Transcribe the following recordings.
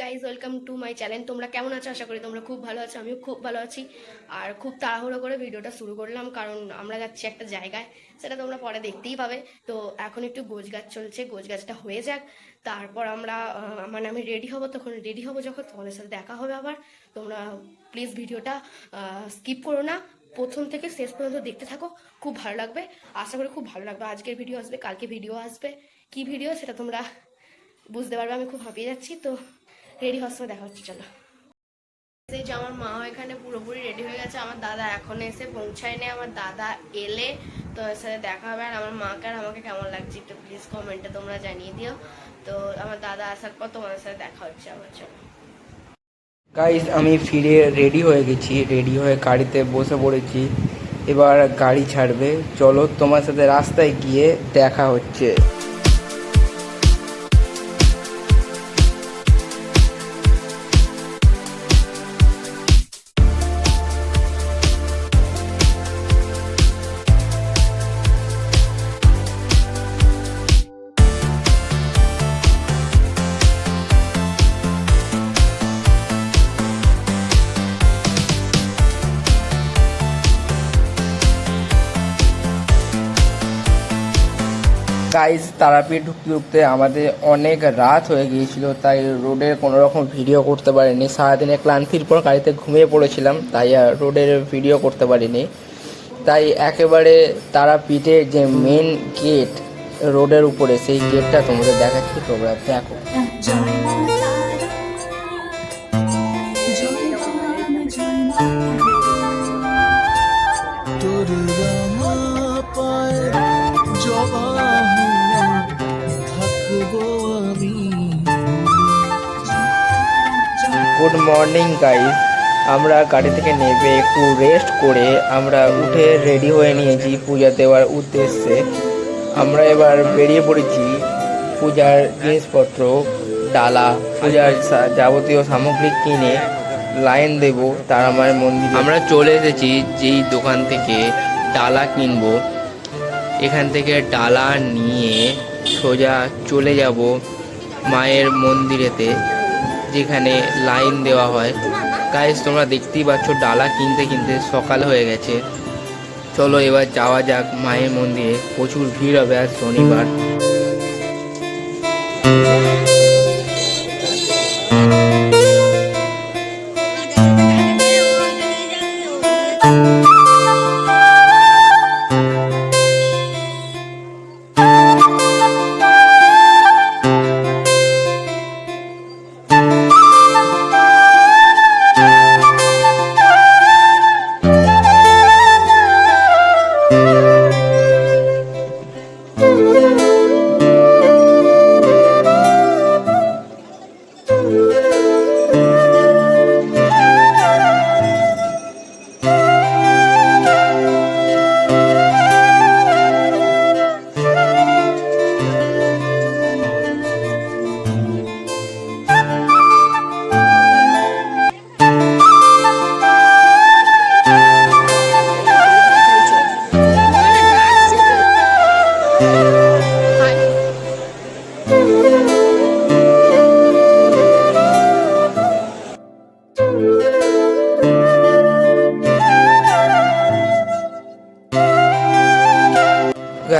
Guys welcome to my channel তোমরা কেমন আছো? আশা করি তোমরা খুব ভালো আছো, আমিও খুব ভালো আছি। আর খুব তাড়াহুড়ো করে ভিডিওটা শুরু করলাম, কারণ আমরা যাচ্ছি একটা জায়গায়, সেটা তোমরা পরে দেখতেই পাবে। তো এখন একটু গোছ গাছ চলছে গোছ গাছটা হয়ে যাক। তারপর আমরা মানে আমি রেডি হব তখন রেডি হব যখন, তোমাদের সাথে দেখা হবে আবার। তোমরা প্লিজ ভিডিওটা স্কিপ করো না। প্রথম থেকে শেষ পর্যন্ত দেখতে থাকো, খুব ভালো লাগবে। আশা করি খুব ভালো লাগবে। আজকের ভিডিও আসবে, কালকে ভিডিও আসবে। কি ভিডিও সেটা তোমরা বুঝতে পারবে, আমি খুব হাঁপিয়ে যাচ্ছি। তো রেডি হওয়ার দেখা হচ্ছে চলো। এই যে আমার মা এখানে পুরোপুরি রেডি হয়ে গেছে আমার দাদা এখন এসে পৌঁছায়নি আমার দাদা এলে তো এর সাথে দেখা হবে আর আমার মাকে আর আমাকে কেমন লাগছে একটু প্লিজ কমেন্টে তোমরা জানিয়ে দিও। তো আমার দাদা আসার পর তোমাদের সাথে দেখা হচ্ছে আমার চলো। গাইজ আমি ফিরে রেডি হয়ে গেছি রেডি হয়ে গাড়িতে বসে পড়েছি এবার গাড়ি ছাড়বে চলো তোমার সাথে রাস্তায় গিয়ে দেখা হচ্ছে। গাইজ তারাপীঠ ঢুকতে ঢুকতে আমাদের অনেক রাত হয়ে গিয়েছিল, তাই রোডে কোনো রকম ভিডিও করতে পারিনি। সারাদিনে ক্লান্তির পর গাড়িতে ঘুমিয়ে পড়েছিলাম, তাই আর রোডের ভিডিও করতে পারিনি। তাই একেবারে তারাপীঠের যে মেন গেট রোডের উপরে, সেই গেটটা তোমাদের দেখাচ্ছি, তোমরা দেখো। গুড মর্নিং গাইজ আমরা গাড়ি থেকে নেমে একটু রেস্ট করে আমরা উঠে রেডি হয়ে নিয়েছি পূজা দেওয়ার উদ্দেশ্যে। আমরা এবার বেরিয়ে পড়েছি পূজার জিনিসপত্র, ডালা, পূজার যাবতীয় সামগ্রী কিনে লাইন দেব তারা মায়ের মন্দিরে। আমরা চলে এসেছি যেই দোকান থেকে ডালা কিনবো। এখান থেকে ডালা নিয়ে সোজা চলে যাব মায়ের মন্দিরেতে। যেখানে লাইন দেওয়া হয়। গাইজ তোমরা দেখতেই পাচ্ছ, ডালা কিনতে কিনতে সকাল হয়ে গেছে। চলো এবার যাওয়া যাক মায়ের মন্দিরে। প্রচুর ভিড় হবে আর শনিবার।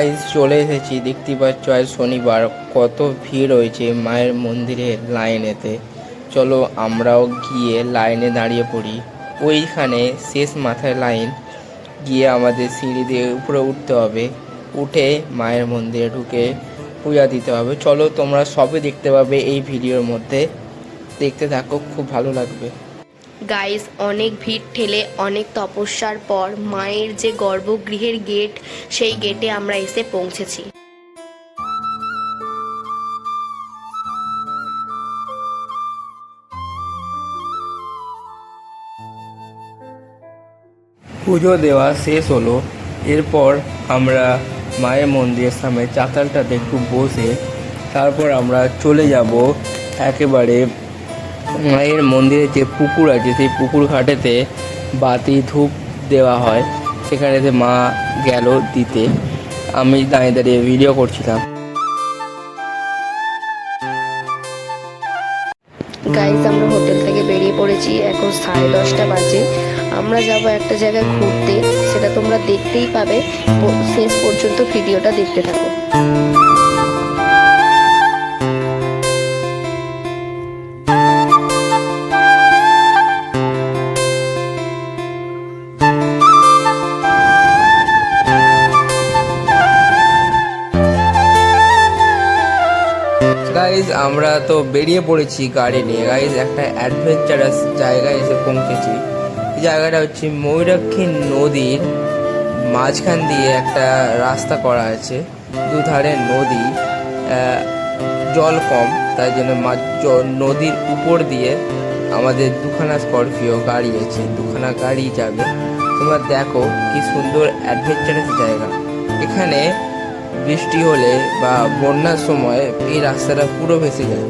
গাইজ চলে এসেছি। দেখতে পাচ্ছ আজ শনিবার। কত ভিড় হয়েছে মায়ের মন্দিরের লাইনেতে। চলো আমরাও গিয়ে লাইনে দাঁড়িয়ে পড়ি। ওইখানে শেষ মাথায় লাইন। গিয়ে আমাদের সিঁড়ি দিয়ে উপরে উঠতে হবে। উঠে মায়ের মন্দিরে ঢুকে পূজা দিতে হবে। চলো তোমরা সবই দেখতে পাবে এই ভিডিওর মধ্যে। দেখতে থাকো, খুব ভালো লাগবে। গাইস, অনেক ভিড় ঠেলে অনেক তপস্যার পর মায়ের যে গর্ভগৃহের গেট, সেই গেটে আমরা এসে পৌঁছেছি। পুজো দেওয়া শেষ হলো। এরপর আমরা মায়ের মন্দিরের সামনে চাতালটাতে একটু বসে, তারপর আমরা চলে যাব একেবারে মায়ের মন্দিরে যে পুকুর আছে, সেই পুকুর ঘাটেতে বাতি, ধূপ দেওয়া হয়। সেখানেতে মা গেল দিতে। আমি দাঁড়িয়ে দাঁড়িয়ে ভিডিও করছিলাম। গাইজ আমরা হোটেল থেকে বেরিয়ে পড়েছি। এখন সাড়ে দশটা বাজে। আমরা যাব একটা জায়গায় ঘুরতে। সেটা তোমরা দেখতেই পাবে। শেষ পর্যন্ত ভিডিওটা দেখতে থাকো। গাইজ আমরা তো বেরিয়ে পড়েছি গাড়ি নিয়ে। গাইজ একটা অ্যাডভেঞ্চারাস জায়গায় এসে পৌঁছেছি। জায়গাটা হচ্ছে ময়ূরাক্ষী নদীর মাঝখান দিয়ে একটা রাস্তা করা আছে। দুধারে নদী জল কম, তাই জন্য নদীর উপর দিয়ে আমাদের দুখানা স্করপিও গাড়ি আছে। দুখানা গাড়ি যাবে। তোমরা দেখো কি সুন্দর অ্যাডভেঞ্চারাস জায়গা। এখানে বৃষ্টি হলে বা বন্যার সময় এই রাস্তাটা পুরো ভেসে যায়।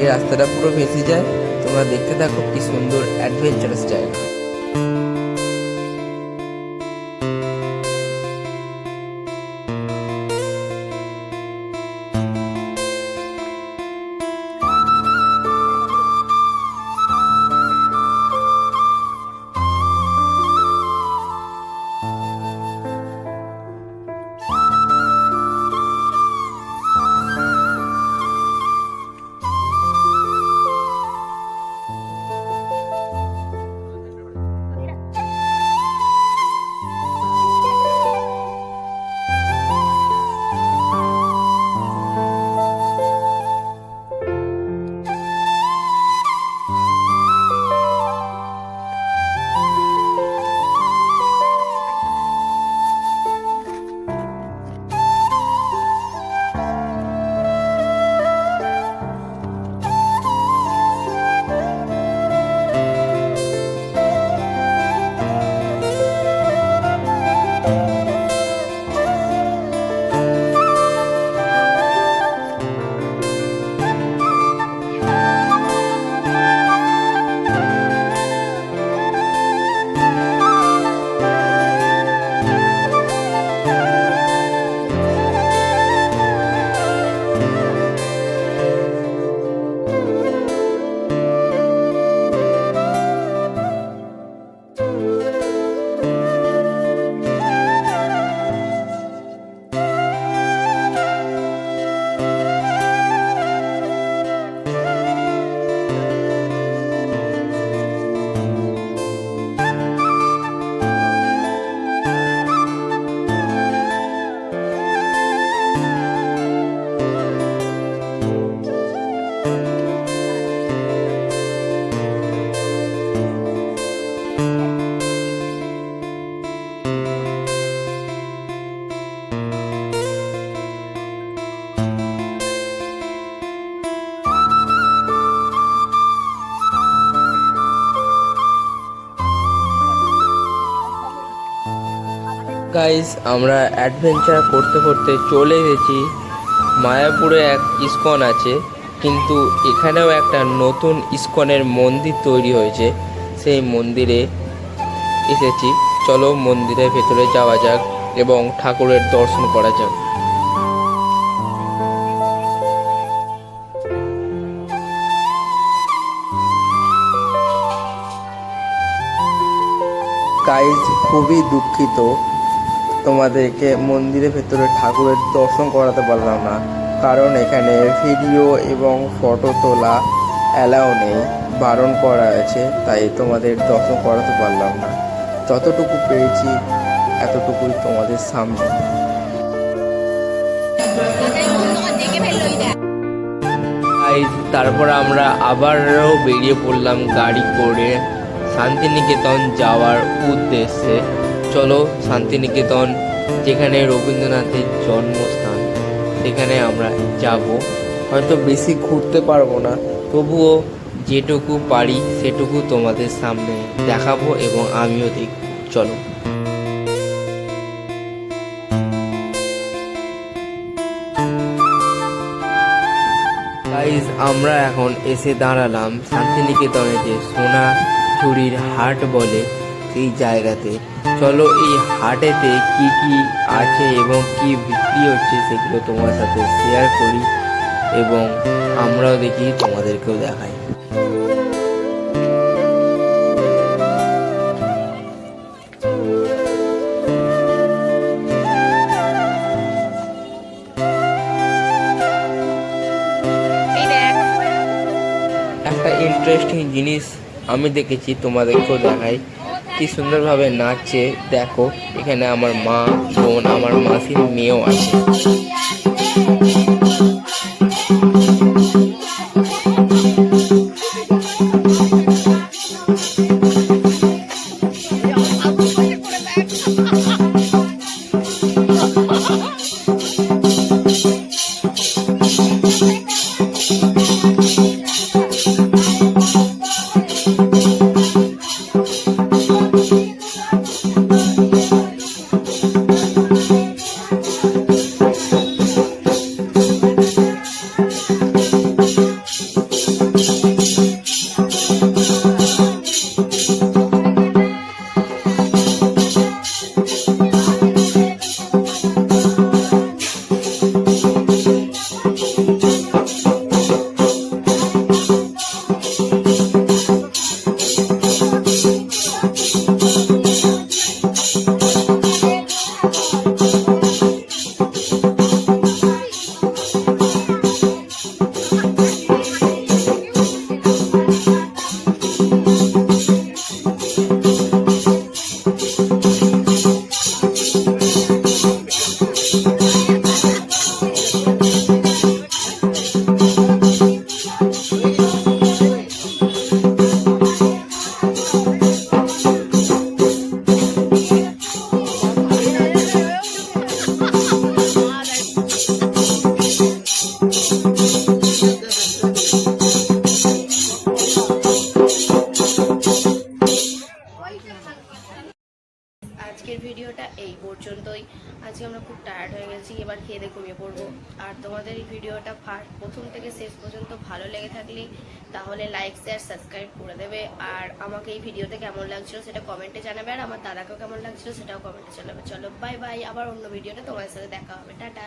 এই রাস্তাটা পুরো ভেসে যায়। তোমরা দেখতে থাকো কি সুন্দর অ্যাডভেঞ্চারাস জায়গা। গাইস আমরা অ্যাডভেঞ্চার করতে করতে চলে গেছি। মায়াপুরে এক ইস্কন আছে, কিন্তু এখানেও একটা নতুন ইস্কনের মন্দির তৈরি হয়েছে। সেই মন্দিরে এসেছি। চলো মন্দিরের ভেতরে যাওয়া যাক এবং ঠাকুরের দর্শন করা যাক। গাইজ খুবই দুঃখিত। তোমাদেরকে মন্দিরের ভেতরে ঠাকুরের দর্শন করাতে পারলাম না। কারণ এখানে ভিডিও এবং ফটো তোলা অ্যালাউ নেই, বারণ করা আছে, তাই তোমাদের দর্শন করাতে পারলাম না। যতটুকু পেরেছি, এতটুকুই তোমাদের সামনে। তারপর আমরা আবারও বেরিয়ে পড়লাম গাড়ি করে শান্তিনিকেতন যাওয়ার উদ্দেশ্যে। চলো শান্তিনিকেতন, যেখানে রবীন্দ্রনাথের জন্মস্থান। সেখানে আমরা যাব। হয়তো বেশি ঘুরতে পারব না। তবুও যেটুকু পারি সেটুকু তোমাদের সামনে দেখাবো এবং আমিও দেখব। চলো। আমরা এখন এসে দাঁড়ালাম শান্তিনিকেতনে যে সোনা চুরির হাট বলে। সেই জায়গাতে। চলো এই হাটেতে কি কি আছে এবং কি বিক্রি হচ্ছে সেগুলো তোমার সাথে শেয়ার করি এবং আমরাও দেখি তোমাদেরকেও দেখাই। একটা ইন্টারেস্টিং জিনিস আমি দেখেছি, তোমাদেরকেও দেখাই। কি সুন্দরভাবে নাচছে দেখো এখানে আমার মা বোন আমার মাসির মেয়েও আছে। আজকের ভিডিওটা এই পর্যন্তই। আজকে আমরা খুব টায়ার্ড হয়ে গেছি, এবার খেয়ে দিয়ে ঘুমিয়ে পড়ব। আর তোমাদের এই ভিডিওটা ফার্স্ট প্রথম থেকে শেষ পর্যন্ত ভালো লেগে থাকলে তাহলে লাইক শেয়ার সাবস্ক্রাইব করে দেবে। আর আমাকে এই ভিডিওতে কেমন লাগছিল সেটা কমেন্টে জানাবে, আর আমার দাদাকেও কেমন লাগছিল সেটাও কমেন্টে জানাবে। চলো বাই বাই আবার অন্য ভিডিওটা তোমার সাথে দেখা হবে। টাটা।